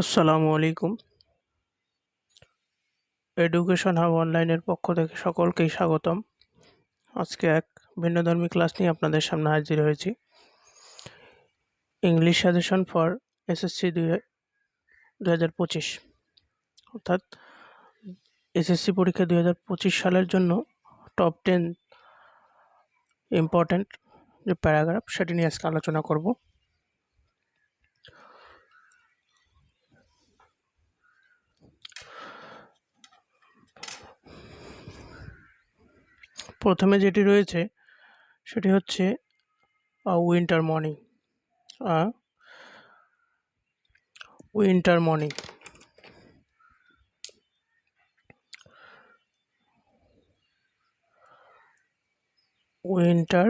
আসসালামু আলাইকুম। Education hub অনলাইনের পক্ষ থেকে সকলকেই স্বাগতম। আজকে এক ভিন্নধর্মী ক্লাস নিয়ে আপনাদের সামনে হাজির হয়েছি। ইংলিশ সাজেশন ফর এসএসসি দুই হাজার পঁচিশ। অর্থাৎ এসএসসি পরীক্ষা দুই হাজার পঁচিশ সালের জন্য টপ টেন ইম্পর্ট্যান্ট যে প্যারাগ্রাফ সেটি নিয়ে আজকে আলোচনা করব। প্রথমে যেটি রয়েছে, সেটি হচ্ছে winter morning winter morning winter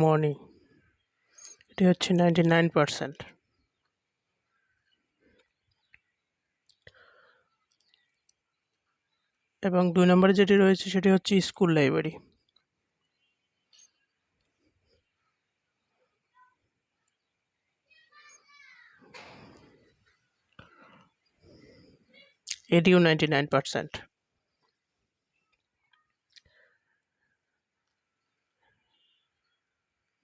morning এটি হচ্ছে নাইনটি নাইন পারসেন্ট এবং দুই নম্বরে যেটি রয়েছে সেটি হচ্ছে স্কুল লাইব্রেরি। এটিও নাইনটি নাইন পার্সেন্ট।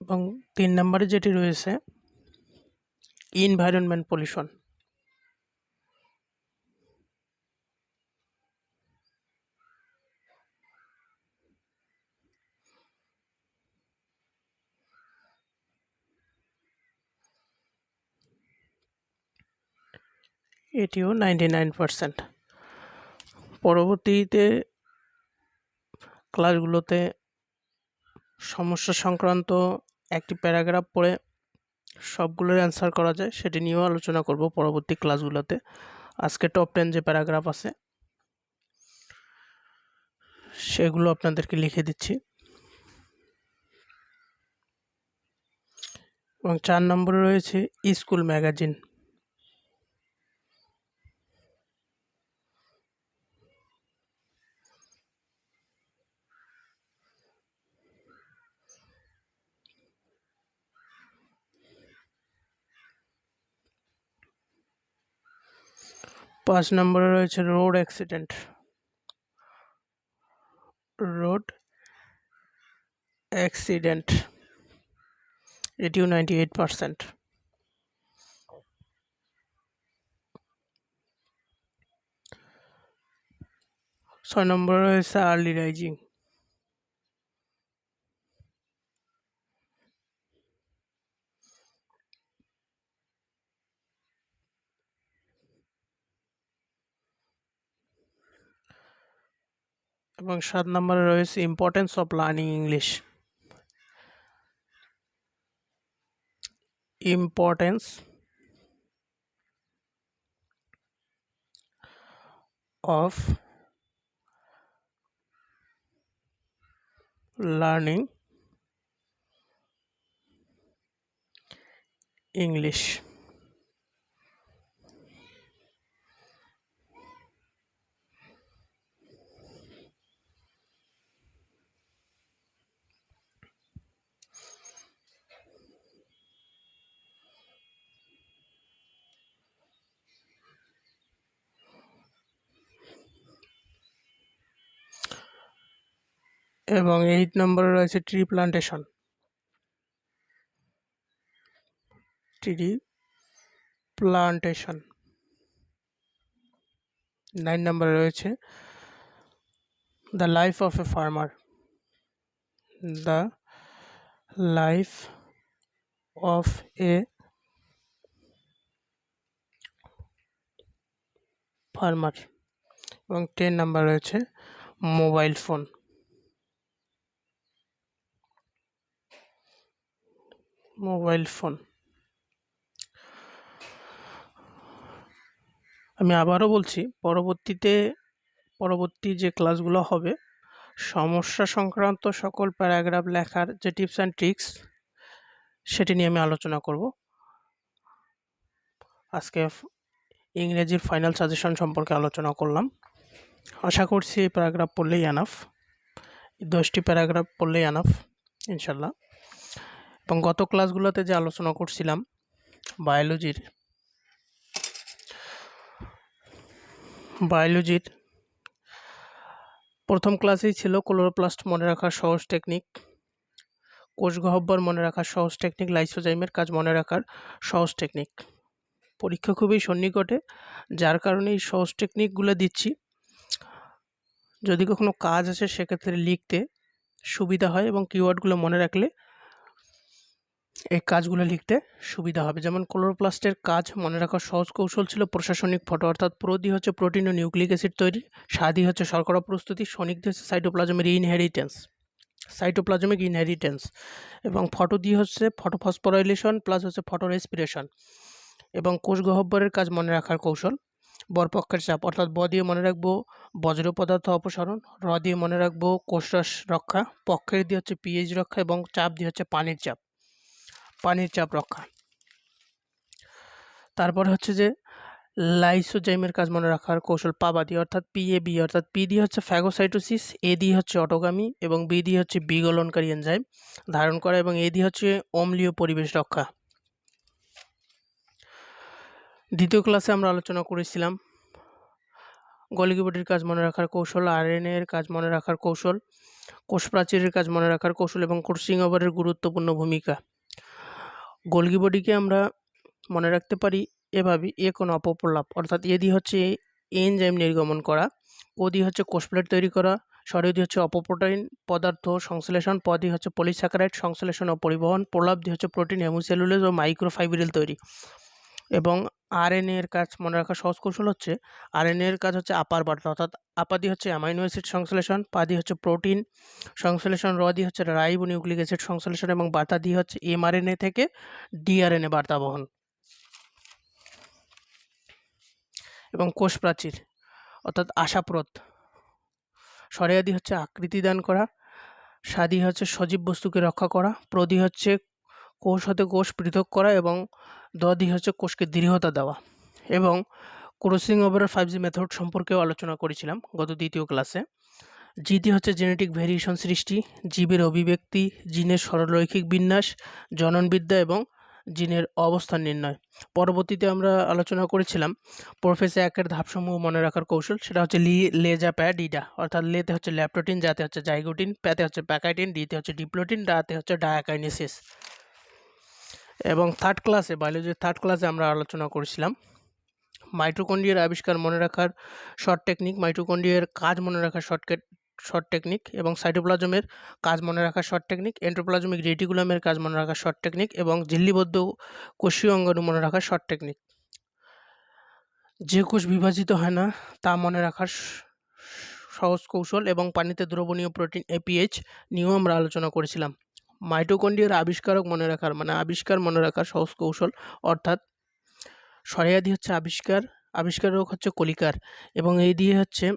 এবং তিন নম্বরে যেটি রয়েছে ইনভায়রনমেন্ট পলিউশন এটিও নাইনটি নাইন পারসেন্ট। পরবর্তীতে ক্লাসগুলোতে সমস্যা সংক্রান্ত একটি প্যারাগ্রাফ পড়ে সবগুলোর অ্যান্সার করা যায়, সেটি নিয়েও আলোচনা করব পরবর্তী ক্লাসগুলোতে। আজকে টপ টেন যে প্যারাগ্রাফ আছে, সেগুলো আপনাদেরকে লিখে দিচ্ছি। এবং চার নম্বরে রয়েছে স্কুল ম্যাগাজিন। পাঁচ নম্বরে রয়েছে রোড অ্যাক্সিডেন্ট। Road accident. এটিও নাইনটি এইট পারসেন্ট। ছয় নম্বরে রয়েছে আর্লি রাইজিং। এবং সাত নম্বরে রয়েছে importance of learning English importance of learning English এবং এইট নম্বরে রয়েছে tree plantation tree plantation nine নম্বরে রয়েছে the life of a farmer the life of a farmer এবং টেন নাম্বার রয়েছে মোবাইল ফোন মোবাইল ফোন। আমি আবারও বলছি, পরবর্তীতে, পরবর্তী যে ক্লাসগুলো হবে, সমস্যা সংক্রান্ত সকল প্যারাগ্রাফ লেখার যে টিপস অ্যান্ড ট্রিক্স, সেটি নিয়ে আমি আলোচনা করব। আজকে ইংরেজির ফাইনাল সাজেশন সম্পর্কে আলোচনা করলাম। আশা করছি এই প্যারাগ্রাফ পড়লেই এই দশটি প্যারাগ্রাফ পড়লেই আনাফ ইনশাল্লাহ। এবং গত ক্লাসগুলোতে যে আলোচনা করছিলাম বায়োলজির বায়োলজির প্রথম ক্লাসেই ছিল ক্লোরোপ্লাস্ট মনে রাখার সহজ টেকনিক কোষ গহ্বর মনে রাখার সহজ টেকনিক লাইসোজাইমের কাজ মনে রাখার সহজ টেকনিক পরীক্ষা খুবই সন্নিকটে, যার কারণে এই সহজ টেকনিকগুলো দিচ্ছি। যদি কখনো কাজ আসে, সেক্ষেত্রে লিখতে সুবিধা হয় এবং কিওয়ার্ডগুলো মনে রাখলে এই কাজগুলো লিখতে সুবিধা হবে। যেমন ক্লোরোপ্লাস্টের কাজ মনে রাখার সহজ কৌশল ছিল প্রশাসনিক ফটো, অর্থাৎ প্রোদি হচ্ছে প্রোটিন ও নিউক্লিক অ্যাসিড তৈরি সাদি হচ্ছে শর্করা প্রস্তুতি সনিক হচ্ছে সাইটোপ্লাজমের ইনহেরিটেন্স সাইটোপ্লাজমিক ইনহেরিটেন্স এবং ফটো দিয়ে হচ্ছে ফটোফসফোরাইলেশন প্লাস হচ্ছে ফটো রেসপিরেশন এবং কোষ গহ্বরের কাজ মনে রাখার কৌশল বরপক্ষের চাপ, অর্থাৎ ব দিয়ে মনে রাখব বজ্র পদার্থ অপসারণ, র দিয়ে মনে রাখব কোষরস রক্ষা, পক্ষের দিয়ে হচ্ছে পিএইচ রক্ষা এবং চাপ দিয়ে হচ্ছে পানির চাপ। পানির চাপ রক্ষা। তারপর হচ্ছে যে, লাইসোজাইমের কাজ মনে রাখার কৌশল পাবাদি অর্থাৎ পি এ বি অর্থাৎ পি দিয়ে হচ্ছে ফ্যাগোসাইটোসিস এ দিয়ে হচ্ছে অটোগামী এবং বি দিয়ে হচ্ছে বিগলনকারী এনজাইম ধারণ করা, এবং এ দিয়ে হচ্ছে অম্লীয় পরিবেশ রক্ষা। দ্বিতীয় ক্লাসে আমরা আলোচনা করেছিলাম গলগি বডির কাজ মনে রাখার কৌশল আরএনএ এর কাজ মনে রাখার কৌশল কোষ প্রাচীরের কাজ মনে রাখার কৌশল, এবং কোর্সিং ওভারের গুরুত্বপূর্ণ ভূমিকা। গোলগি বডিকে আমরা মনে রাখতে পারি এভাবে এ কোনো অপপ্রলাপ অর্থাৎ এদি হচ্ছে এনজাইম নির্গমন করা ওদি হচ্ছে কোষপ্লেট তৈরি করা সরিদি হচ্ছে অপপ্রোটাইন পদার্থ সংশ্লেষণ পদি হচ্ছে পলিস্যাকারাইড সংশ্লেষণ ও পরিবহন, প্রলাপ দিয়ে হচ্ছে প্রোটিন, হেমোসেলুলেজ ও মাইক্রোফাইব্রিল তৈরি। এবং আরএনএ এর কাজ মনে রাখার সহজ কৌশল হচ্ছে আরএনএ এর কাজ হচ্ছে আপার বার্তা অর্থাৎ আপাদি হচ্ছে অ্যামাইনো অ্যাসিড সংশ্লেষণ পাদি হচ্ছে প্রোটিন সংশ্লেষণ রদি হচ্ছে রাইবো নিউক্লিক অ্যাসিড সংশ্লেষণ এবং বার্তা দি হচ্ছে এমআরএনএ থেকে ডিআরএনএ বার্তা বহন। এবং কোষ প্রাচীর, অর্থাৎ আশাপ্রদ। সরেয়াদি হচ্ছে আকৃতি দান করা, সাদি হচ্ছে সজীব বস্তুকে রক্ষা করা, প্রদি হচ্ছে কোষ হতে কোষ পৃথক করা এবং দদি হচ্ছে কোষকে দৃঢ়তা দেওয়া। এবং ক্রসিং ওভারের ফাইভ জি মেথড সম্পর্কেও আলোচনা করেছিলাম গত দ্বিতীয় ক্লাসে জিটি হচ্ছে জেনেটিক ভেরিয়েশন সৃষ্টি, জীবের অভিব্যক্তি, জিনের সরলরৈখিক বিন্যাস, জননবিদ্যা এবং জিনের অবস্থান নির্ণয়। পরবর্তীতে আমরা আলোচনা করেছিলাম প্রফেসর একের ধাপসমূহ মনে রাখার কৌশল, সেটা হচ্ছে লি, লেজা প্যা ডিডা অর্থাৎ লেতে হচ্ছে ল্যাপটোটিন যাতে হচ্ছে জাইগোটিন, প্যাতে হচ্ছে প্যাকাইটিন ডিতে হচ্ছে ডিপ্লোটিন ডাতে হচ্ছে ডায়াকাইনেসিস। এবং থার্ড ক্লাসে বায়োলজির থার্ড ক্লাসে আমরা আলোচনা করেছিলাম। মাইটোকন্ড্রিয়ার আবিষ্কার মনে রাখার শর্ট টেকনিক মাইটোকন্ড্রিয়ার কাজ মনে রাখার শর্টকাট শর্ট টেকনিক এবং সাইটোপ্লাজমের কাজ মনে রাখার শর্ট টেকনিক এন্ট্রোপ্লাজমিক রেটিকুলামের কাজ মনে রাখার শর্ট টেকনিক এবং ঝিল্লিবদ্ধ কোষীয় অঙ্গাণু মনে রাখার শর্ট টেকনিক যে কোষ বিভাজিত হয় না, তা মনে রাখার সহজ কৌশল এবং পানিতে দ্রবণীয় প্রোটিন এপিএইচ নিয়েও আমরা আলোচনা করেছিলাম। মাইটোকন্ড্রিয়ার আবিষ্কারক মনে রাখার মানে আবিষ্কার মনে রাখার সহজ কৌশল, অর্থাৎ সরেয়াদি হচ্ছে আবিষ্কার আবিষ্কারক হচ্ছে কলিকার এবং এই দিয়ে হচ্ছে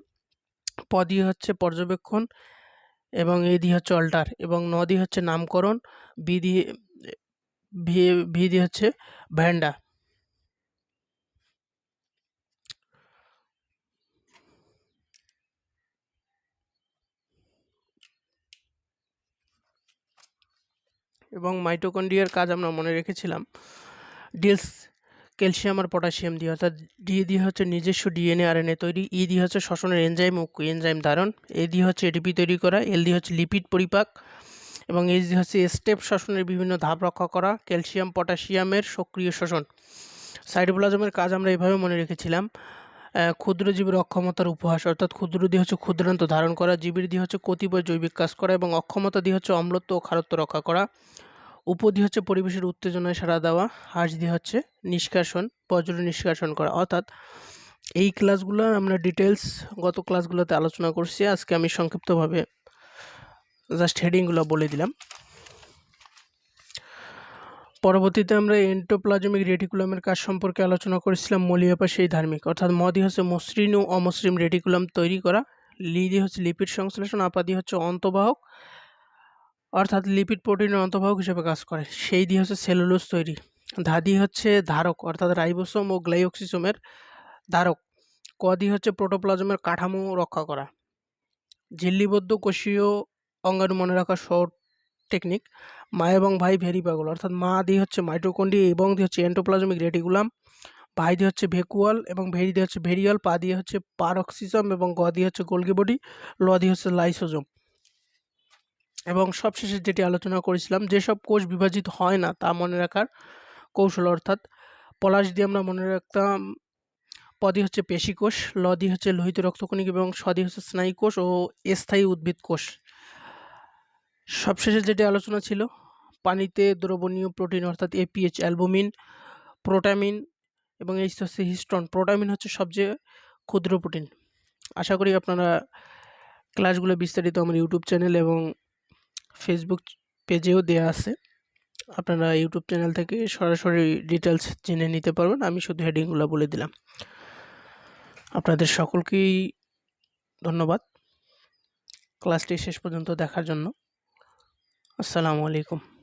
প দিয়ে হচ্ছে পর্যবেক্ষণ এবং এই দিয়ে হচ্ছে অল্টার এবং ন দিয়ে হচ্ছে নামকরণ, বি দিয়ে ভি ভি দিয়ে হচ্ছে ভ্যান্ডা। এবং মাইটোকন্ড্রিয়ার কাজ আমরা মনে রেখেছিলাম। ডিলস ক্যালসিয়াম আর পটাশিয়াম দিয়ে, অর্থাৎ ডি দিয়ে হচ্ছে নিজস্ব ডিএনএ আরএনএ তৈরি। ই দিয়ে হচ্ছে শ্বসনের এনজাইম ও এনজাইম ধারণ। এ দিয়ে হচ্ছে এটিপি তৈরি করা। এল দিয়ে হচ্ছে লিপিড পরিপাক। এবং এইচ দিয়ে হচ্ছে স্টেপ শ্বসনের বিভিন্ন ধাপ রক্ষা করা। ক্যালসিয়াম, পটাশিয়ামের সক্রিয় শোষণ সাইটোপ্লাজমের কাজ আমরা এভাবে মনে রেখেছিলাম। ক্ষুদ্র জীবের অক্ষমতার উপহাস, অর্থাৎ ক্ষুদ্র দিয়ে হচ্ছে ক্ষুদ্রান্ত ধারণ করা। জীবের দিয়ে হচ্ছে কতিপয় জৈবিক কাজ করা এবং অক্ষমতা দিয়ে হচ্ছে অম্লত্ব ও খারত্ব রক্ষা করা। উপদি হচ্ছে পরিবেশের উত্তেজনায় সাড়া দেওয়া হাঁস দিয়ে হচ্ছে নিষ্কাশন, বজ্র নিষ্কাশন করা। অর্থাৎ এই ক্লাসগুলো আমরা ডিটেলস গত ক্লাসগুলোতে আলোচনা করছি। আজকে আমি সংক্ষিপ্তভাবে জাস্ট হেডিংগুলো বলে দিলাম। পরবর্তীতে আমরা এন্টোপ্লাজমিক রেটিকুলামের কাজ সম্পর্কে আলোচনা করেছিলাম মলিয়াপা সেই ধার্মিক। অর্থাৎ মদি হচ্ছে মসৃণ ও অমসৃণ রেটিকুলাম তৈরি করা লিদি হচ্ছে লিপিড সংশ্লেষণ আপাদি হচ্ছে অন্তবাহক অর্থাৎ লিপিড প্রোটিনের অন্তর্বাহক হিসেবে কাজ করে সেই দিয়ে হচ্ছে সেলুলোজ তৈরি ধাদি হচ্ছে ধারক অর্থাৎ রাইবোসোম ও গ্লাইওক্সিসোমের ধারক কদি হচ্ছে প্রোটোপ্লাজমের কাঠামো রক্ষা করা ঝিল্লিবদ্ধ কোষীয় অঙ্গাণু মনে রাখা শর্ট টেকনিক মা এবং ভাই ভেরি পাগল অর্থাৎ মা দিয়ে হচ্ছে মাইটোকন্ডি এবং দিয়ে হচ্ছে এন্টোপ্লাজমিক রেটিকুলাম ভাই দিয়ে হচ্ছে ভেকুয়াল এবং ভেরি দিয়ে হচ্ছে ভেরিয়াল পা দিয়ে হচ্ছে পারক্সিজম এবং গ দিয়ে হচ্ছে গোলগি বডি ল দিয়ে হচ্ছে লাইসোজম এবং সবশেষে যেটি আলোচনা করেছিলাম, যেসব কোষ বিভাজিত হয় না তা মনে রাখার কৌশল অর্থাৎ পলাশ দিয়ে আমরা মনে রাখতাম পদি হচ্ছে পেশিকোষ ল দিয়ে হচ্ছে লোহিত রক্তকণিক এবং স দিয়ে হচ্ছে স্নায়ু কোষ ও স্থায়ী উদ্ভিদ কোষ। সবশেষে যেটি আলোচনা ছিল, পানিতে দ্রবণীয় প্রোটিন অর্থাৎ এপিএইচ অ্যালবুমিন, প্রোটামিন এবং এই হচ্ছে হিস্টন। প্রোটামিন হচ্ছে সবচেয়ে ক্ষুদ্র প্রোটিন। আশা করি আপনারা ক্লাসগুলো বিস্তারিত আমার ইউটিউব চ্যানেল এবং ফেসবুক পেজেও দেওয়া আছে। আপনারা ইউটিউব চ্যানেল থেকে সরাসরি ডিটেলস জেনে নিতে পারবেন। আমি শুধু হেডিংগুলো বলে দিলাম। আপনাদের সকলকেই ধন্যবাদ। ক্লাসটি শেষ পর্যন্ত দেখার জন্য। আসসালামু আলাইকুম।